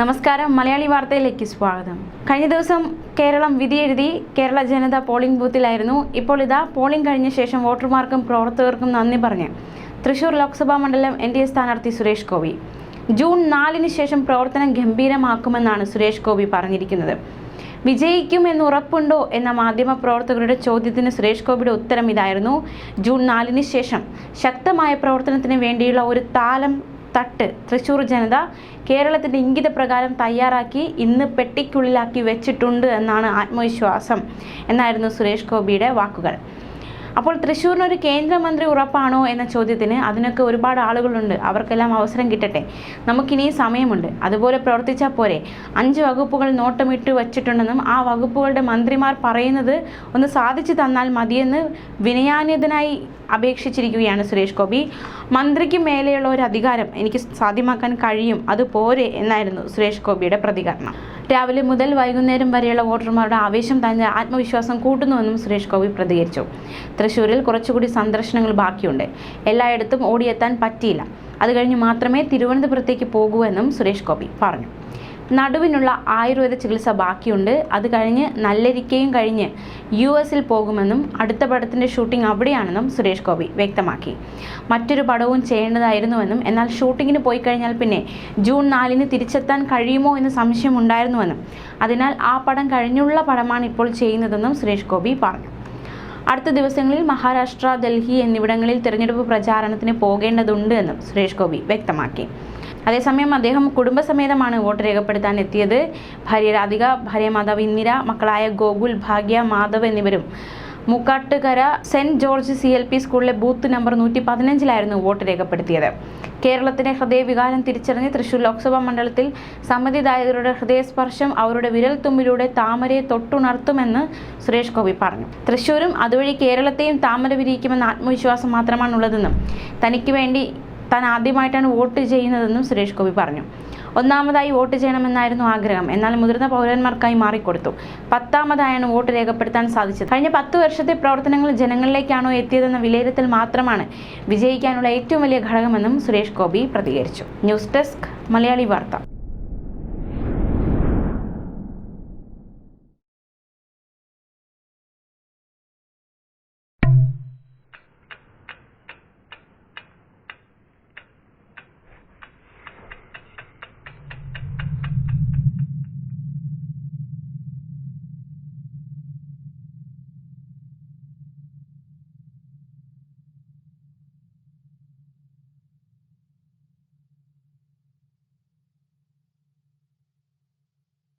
നമസ്കാരം. മലയാളി വാർത്തയിലേക്ക് സ്വാഗതം. കഴിഞ്ഞ ദിവസം കേരളം വിധിയെഴുതി കേരള ജനത പോളിംഗ് ബൂത്തിലായിരുന്നു. ഇപ്പോൾ ഇതാ പോളിംഗ് കഴിഞ്ഞ ശേഷം വോട്ടർമാർക്കും പ്രവർത്തകർക്കും നന്ദി പറഞ്ഞ് തൃശൂർ ലോക്സഭാ മണ്ഡലം എൻ ഡി എ സ്ഥാനാർത്ഥി സുരേഷ് ഗോപി. ജൂൺ നാലിന് ശേഷം പ്രവർത്തനം ഗംഭീരമാക്കുമെന്നാണ് സുരേഷ് ഗോപി പറഞ്ഞിരിക്കുന്നത്. വിജയിക്കും എന്ന് ഉറപ്പുണ്ടോ എന്ന മാധ്യമ പ്രവർത്തകരുടെ ചോദ്യത്തിന് സുരേഷ് ഗോപിയുടെ ഉത്തരം ഇതായിരുന്നു. ജൂൺ നാലിന് ശേഷം ശക്തമായ പ്രവർത്തനത്തിന് വേണ്ടിയുള്ള ഒരു താലം തട്ട്. തൃശ്ശൂർ ജനത കേരളത്തിന്റെ ഇംഗിത പ്രകാരം തയ്യാറാക്കി ഇന്ന് പെട്ടിക്കുള്ളിലാക്കി വെച്ചിട്ടുണ്ട് എന്നാണ് ആത്മവിശ്വാസം. എന്നായിരുന്നു സുരേഷ് ഗോപിയുടെ വാക്കുകൾ. അപ്പോൾ തൃശ്ശൂരിന് ഒരു കേന്ദ്രമന്ത്രി ഉറപ്പാണോ എന്ന ചോദ്യത്തിന് അതിനൊക്കെ ഒരുപാട് ആളുകളുണ്ട്. അവർക്കെല്ലാം അവസരം കിട്ടട്ടെ. നമുക്കിനിയും സമയമുണ്ട്. അതുപോലെ പ്രവർത്തിച്ചാൽ പോരെ. അഞ്ച് വകുപ്പുകൾ നോട്ടമിട്ട് വച്ചിട്ടുണ്ടെന്നും ആ വകുപ്പുകളുടെ മന്ത്രിമാർ പറയുന്നത് ഒന്ന് സാധിച്ചു തന്നാൽ മതിയെന്ന് വിനയാന്യതനായി അപേക്ഷിച്ചിരിക്കുകയാണ് സുരേഷ് ഗോപി. മന്ത്രിക്ക് മേലെയുള്ള ഒരു അധികാരം എനിക്ക് സാധ്യമാക്കാൻ കഴിയും. അത് പോരെ എന്നായിരുന്നു സുരേഷ് ഗോപിയുടെ പ്രതികരണം. രാവിലെ മുതൽ വൈകുന്നേരം വരെയുള്ള വോട്ടർമാരുടെ ആവേശം തന്നെ ആത്മവിശ്വാസം കൂട്ടുന്നുവെന്നും സുരേഷ് ഗോപി പ്രതികരിച്ചു. തൃശൂരിൽ കുറച്ചുകൂടി സന്ദർശനങ്ങൾ ബാക്കിയുണ്ട്. എല്ലായിടത്തും ഓടിയെത്താൻ പറ്റിയില്ല. അത് കഴിഞ്ഞ് മാത്രമേ തിരുവനന്തപുരത്തേക്ക് പോകൂ എന്നും സുരേഷ് ഗോപി പറഞ്ഞു. നടുവിനുള്ള ആയുർവേദ ചികിത്സ ബാക്കിയുണ്ട്. അത് കഴിഞ്ഞ് നല്ലരിക്കയും കഴിഞ്ഞ് യു എസിൽ പോകുമെന്നും അടുത്ത പടത്തിന്റെ ഷൂട്ടിംഗ് അവിടെയാണെന്നും സുരേഷ് ഗോപി വ്യക്തമാക്കി. മറ്റൊരു പടവും ചെയ്യേണ്ടതായിരുന്നുവെന്നും എന്നാൽ ഷൂട്ടിങ്ങിന് പോയി കഴിഞ്ഞാൽ പിന്നെ ജൂൺ നാലിന് തിരിച്ചെത്താൻ കഴിയുമോ എന്ന് സംശയമുണ്ടായിരുന്നുവെന്നും അതിനാൽ ആ പടം കഴിഞ്ഞുള്ള പടമാണ് ഇപ്പോൾ ചെയ്യുന്നതെന്നും സുരേഷ് ഗോപി പറഞ്ഞു. അടുത്ത ദിവസങ്ങളിൽ മഹാരാഷ്ട്ര ഡൽഹി എന്നിവിടങ്ങളിൽ തിരഞ്ഞെടുപ്പ് പ്രചാരണത്തിന് പോകേണ്ടതുണ്ട് എന്നും സുരേഷ് ഗോപി വ്യക്തമാക്കി. അതേസമയം അദ്ദേഹം കുടുംബസമേതമാണ് വോട്ട് രേഖപ്പെടുത്താൻ എത്തിയത്. ഭാര്യ രാധിക ഭാര്യ മാതാവ് ഇന്ദിര മക്കളായ ഗോകുൽ ഭാഗ്യ മാധവ് എന്നിവരും. Mukkattukara saint George C L P സ്കൂളിലെ ബൂത്ത് നമ്പർ നൂറ്റി പതിനഞ്ചിലായിരുന്നു വോട്ട് രേഖപ്പെടുത്തിയത്. കേരളത്തിന്റെ ഹൃദയവികാരം തിരിച്ചറിഞ്ഞ് തൃശൂർ ലോക്സഭാ മണ്ഡലത്തിൽ സമ്മതിദായകരുടെ ഹൃദയസ്പർശം അവരുടെ വിരൽ തുമ്പിലൂടെ താമരയെ തൊട്ടുണർത്തുമെന്ന് സുരേഷ് ഗോപി പറഞ്ഞു. തൃശൂരും അതുവഴി കേരളത്തെയും താമര വിരിയിക്കുമെന്ന ആത്മവിശ്വാസം മാത്രമാണുള്ളതെന്നും തനിക്ക് വേണ്ടി താൻ ആദ്യമായിട്ടാണ് വോട്ട് ചെയ്യുന്നതെന്നും സുരേഷ് ഗോപി പറഞ്ഞു. ഒന്നാമതായി വോട്ട് ചെയ്യണമെന്നായിരുന്നു ആഗ്രഹം. എന്നാൽ മുതിർന്ന പൗരന്മാർക്കായി മാറിക്കൊടുത്തു. പത്താമതായാണ് വോട്ട് രേഖപ്പെടുത്താൻ സാധിച്ചത്. കഴിഞ്ഞ പത്ത് വർഷത്തെ പ്രവർത്തനങ്ങൾ ജനങ്ങളിലേക്കാണോ എത്തിയതെന്ന വിലയിരുത്തൽ മാത്രമാണ് വിജയിക്കാനുള്ള ഏറ്റവും വലിയ ഘടകമെന്നും സുരേഷ് ഗോപി പ്രതികരിച്ചു. ന്യൂസ് ഡെസ്ക് മലയാളി വാർത്ത.